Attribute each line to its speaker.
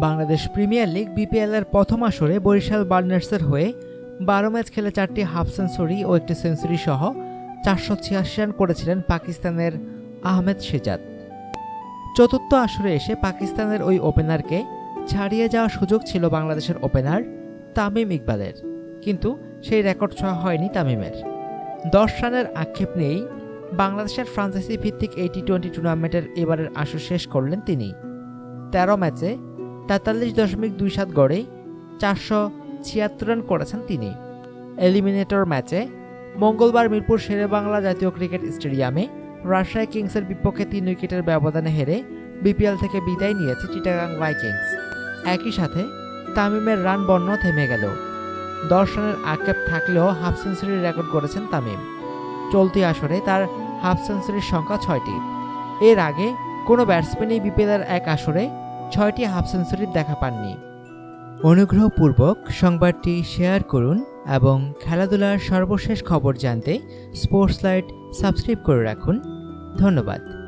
Speaker 1: Bangladesh premier league BPL এর প্রথম আসরে বরিশাল বার্নার্সের হয়ে বারো ম্যাচ খেলে চারটি হাফ সেঞ্চুরি ও একটি সেঞ্চুরি সহ চারশো ছিয়াশি রান করেছিলেন পাকিস্তানের আহমেদ শেজাদ চতুর্থ আসরে এসে পাকিস্তানের ওই ওপেনারকে ছাড়িয়ে যাওয়ার সুযোগ ছিল বাংলাদেশের ওপেনার তামিম ইকবালের। কিন্তু সেই রেকর্ড ছোঁয়া হয়নি তামিমের। দশ রানের আক্ষেপ নিয়েই বাংলাদেশের ফ্রান্সাইসি ভিত্তিক এই টি টোয়েন্টি টুর্নামেন্টের এবারের আসর শেষ করলেন তিনি। তেরো ম্যাচে তেতাল্লিশ দশমিক দুই সাত গড়ে চারশো ছিয়াত্তর রান করেছেন তিনি। এলিমিনেটর ম্যাচে মঙ্গলবার মিরপুর শেরেবাংলা জাতীয় ক্রিকেট স্টেডিয়ামে রাজশাহী কিংসের বিপক্ষে তিন উইকেটের ব্যবধানে হেরে বিপিএল থেকে বিদায় নিয়েছে চিটাগাং ভাইকিংস একই সাথে তামিমের রান বন্য থেমে গেল। দশ রানের আক্ষেপ থাকলেও হাফ সেঞ্চুরির রেকর্ড করেছেন তামিম। চলতি আসরে তার হাফ সেঞ্চুরির সংখ্যা ছয়টি। এর আগে কোনো ব্যাটসম্যানই বিপিএলের এক আসরে ছয়টি হাফ সেঞ্চুরির দেখা পাননি। অনুগ্রহপূর্বক সংবাদটি শেয়ার করুন এবং খেলাধুলার সর্বশেষ খবর জানতে স্পোর্টস লাইট সাবস্ক্রাইব করে রাখুন। ধন্যবাদ।